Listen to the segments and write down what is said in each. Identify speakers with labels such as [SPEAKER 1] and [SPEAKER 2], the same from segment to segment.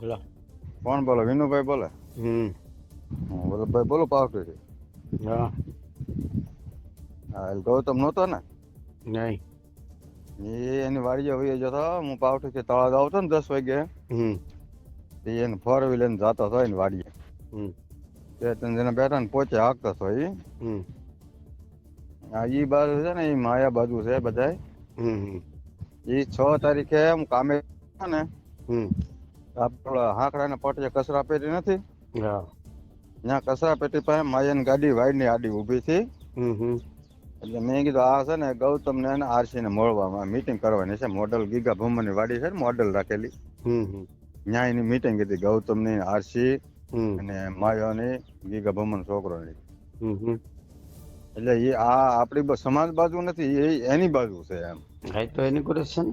[SPEAKER 1] બોલો.
[SPEAKER 2] કોણ બોલો? વિનુભાઈ બોલે?
[SPEAKER 1] હમ.
[SPEAKER 2] વલ્લભભાઈ બોલો પાવટી છે
[SPEAKER 1] હા.
[SPEAKER 2] હા એટલે ગૌતમ નહોતો ને?
[SPEAKER 1] નહીં.
[SPEAKER 2] એ એની વાડીએ વહી જતો હું પાવટી છે તળાવ આવતો ને દસ વાગે.
[SPEAKER 1] હમ.
[SPEAKER 2] એ એને ફોર વ્હીલ લઈને જતો હતો એની વાડીએ.
[SPEAKER 1] હમ.
[SPEAKER 2] તે ત્રણ જણા બેઠા ને પોચે હાકતો હતો એ
[SPEAKER 1] હમ.
[SPEAKER 2] આ ઈ બાજુ છે ને એ માયા બાજુ છે બધાય.
[SPEAKER 1] હમ
[SPEAKER 2] એ છ તારીખે હું કામે ને
[SPEAKER 1] હમ.
[SPEAKER 2] આપડે હાંકડા ને પટે કચરા પેટી નથી? ત્યાં કચરા પેટી પાસે માયાની ગાડી વાઈડની આડી ઊભી હતી એટલે મેં કીધું આ છે ને ગૌતમ ને આરસી ને મળવામાં મીટિંગ કરવાની છે. મોડલ ગીગા ભૂમની વાડી છે ને મોડલ રાખેલી. ત્યાં એની મીટિંગ હતી ગૌતમની આરસી
[SPEAKER 1] અને
[SPEAKER 2] અને માયાની ગીગા ભૂમન છોકરોની.
[SPEAKER 1] હમ હમ.
[SPEAKER 2] એટલે એ આ આપણી સમાજ બાજુ નથી એ એની બાજુ છે એમ.
[SPEAKER 1] તો એની કોરે છે ને.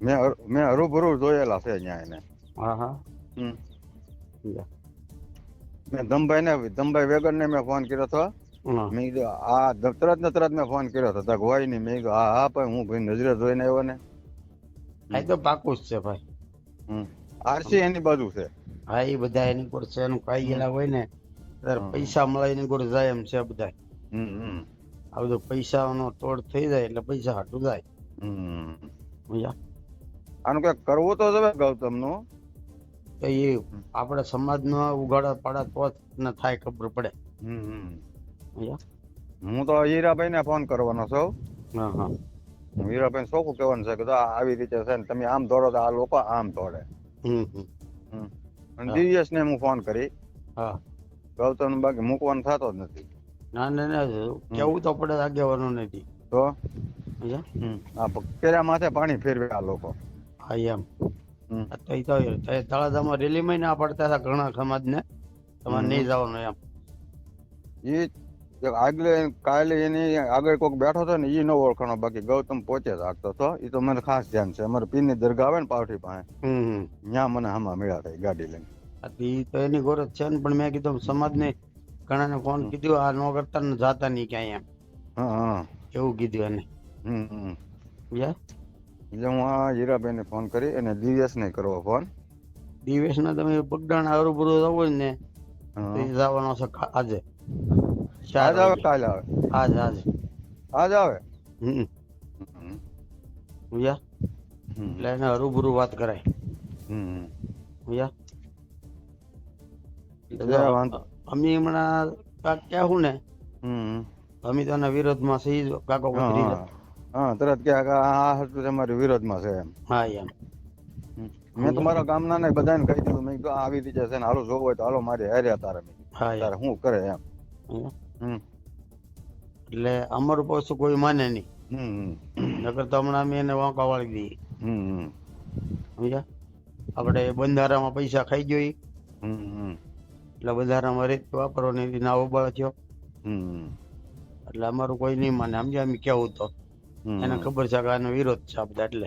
[SPEAKER 2] મેં મેં હરુભરું જોયેલા છે અહીંયા એને.
[SPEAKER 1] હા હા.
[SPEAKER 2] મેં ધમભાઈ ને ધમભાઈ વેગર ને મેં ફોન કર્યો હતો.
[SPEAKER 1] હા.
[SPEAKER 2] મેં કીધું આ તરત ને તરત મેં ફોન કર્યો હતો. તક હોય નહીં મેં કીધું હા હા ભાઈ હું ભાઈ નજરે જોઈને આવ્યો ને.
[SPEAKER 1] એ તો પાકું જ છે ભાઈ.
[SPEAKER 2] હમ. આરસી એની બાજુ છે.
[SPEAKER 1] હા એ બધા એની કોડ છે એનું ખાઈ ગયેલા હોય ને ત્યારે પૈસા મળે એની કોડ જાય એમ છે બધા.
[SPEAKER 2] હમ હમ.
[SPEAKER 1] આ બધું પૈસાનો તોડ થઈ જાય એટલે પૈસા હાટું જાય.
[SPEAKER 2] આનું કઈ કરવું તો હવે ગૌતમનું
[SPEAKER 1] તો એ આપણે સમાજનો ઉગાડા પાડા તો ને થાય ખબર પડે.
[SPEAKER 2] હું તો હીરાભાઈ ને ફોન કરવાનો છું.
[SPEAKER 1] હા
[SPEAKER 2] હીરાભાઈ શોખું કહેવાનું છે કે આવી રીતે છે ને તમે આમ દોડો તો આ લોકો આમ દોડે અને. દિવ્યેશ ને હું. ફોન કરી.
[SPEAKER 1] હા.
[SPEAKER 2] ગૌતમ બાકી મૂકવાનો થતો જ નથી.
[SPEAKER 1] ના ના ના કેવું તો પડે આગેવાનું નથી.
[SPEAKER 2] તો? આ કેરા માથે પાણી ફેરવે આ લોકો.
[SPEAKER 1] હા એમ. તો તળાજામાં રેલીમાં ના પડતા હતા ઘણા સમાજને. તમારે. નહીં જવાનું એમ.
[SPEAKER 2] એ આગલે કાલે એની આગળ કોક બેઠો હતો ને એ ન ઓળખાણો બાકી ગૌતમ પોચે રાખતો હતો. એ તો મને ખાસ ધ્યાન છે. અમારે પીરની દરગાહ આવે ને પાવઠી પાસે. ત્યાં મને હમા મળ્યા હતા ગાડી લઈને.
[SPEAKER 1] એ તો એની ગોરજ છે ને પણ મેં કીધું સમાજને ઘણાને ફોન કીધું આ ન કરતા ને જાતા નહીં ક્યાંય એમ.
[SPEAKER 2] હા
[SPEAKER 1] એવું કીધું એને.
[SPEAKER 2] હમ હમ.
[SPEAKER 1] સમજ્યા
[SPEAKER 2] એટલે હું આ હીરાભાઈ ફોન કરી અને દિવ્યેશ ને કરવો ફોન
[SPEAKER 1] દિવસ ના તમે બગડાણ જવું હોય ને તો જવાનો છે આજે.
[SPEAKER 2] આજ આવે. કાલે આવે?
[SPEAKER 1] આજ આજ.
[SPEAKER 2] આજ આવે?
[SPEAKER 1] હમ. સમજ્યા એટલે એને હરુભરું વાત કરાય.
[SPEAKER 2] હમ.
[SPEAKER 1] સમજ્યા અમે હમણાં ક્યાં હું ને. અમે તો એના વિરોધમાં સહી કાકો પથરી
[SPEAKER 2] હા. તરત કે આ હતું તમારી વિરોધમાં છે એમ
[SPEAKER 1] હા એમ
[SPEAKER 2] મેં તો મારા ગામના ને બધાને કહી દીધું મેં કીધું આવી રીતે છે ને હાલો જોવું હોય તો હાલો મારી હારે તારે મેં તારે શું કરે એમ.
[SPEAKER 1] એટલે અમારું પશુ કોઈ માને નહીં. નકર તો હમણાં અમે એને વાંકા વાળી દઈએ સમજ્યા આપણે બંધારામાં પૈસા ખાઈ ગયો ઈ,
[SPEAKER 2] હમ. હમ.
[SPEAKER 1] એટલે બંધારામાં રીત વાપરવાની એની ના ઉબાળ થયો
[SPEAKER 2] હમ.
[SPEAKER 1] એટલે અમારું કોઈ નહીં માને સમજ્યા અમે કેવું તો. એને ખબર છે કે આનો વિરોધ છે આ બધા એટલે.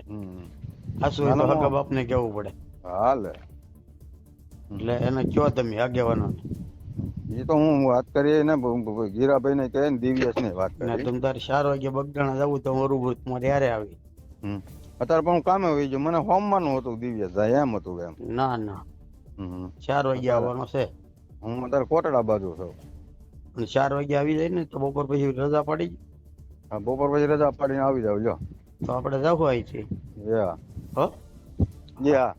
[SPEAKER 1] હોય તો હકા બાપને કેવું પડે.
[SPEAKER 2] હાલે.
[SPEAKER 1] એટલે એને કયો તમે આગેવાનો.
[SPEAKER 2] એ તો હું વાત કરી ને ગીરાભાઈ ને કહે ને દિવ્યેશ ને વાત કરી
[SPEAKER 1] તમે તારે ચાર વાગે બગડાણા જવું તો મારું તમારે યારે આવી.
[SPEAKER 2] અત્યારે પણ હું કામે હોઈ ગયો. મને હોમવાનું હતું દિવ્યેશ ભાઈ એમ હતું એમ.
[SPEAKER 1] ના ના. ચાર વાગે આવવાનો છે.
[SPEAKER 2] હું અત્યારે કોટડા બાજુ છું.
[SPEAKER 1] ચાર વાગે આવી જાય ને તો બપોર પછી રજા પડી.
[SPEAKER 2] હા, બપોર પછી રજા પાડીને આવી જાવ જો
[SPEAKER 1] તો આપણે જવું છીએ
[SPEAKER 2] યા.
[SPEAKER 1] હો?
[SPEAKER 2] યા.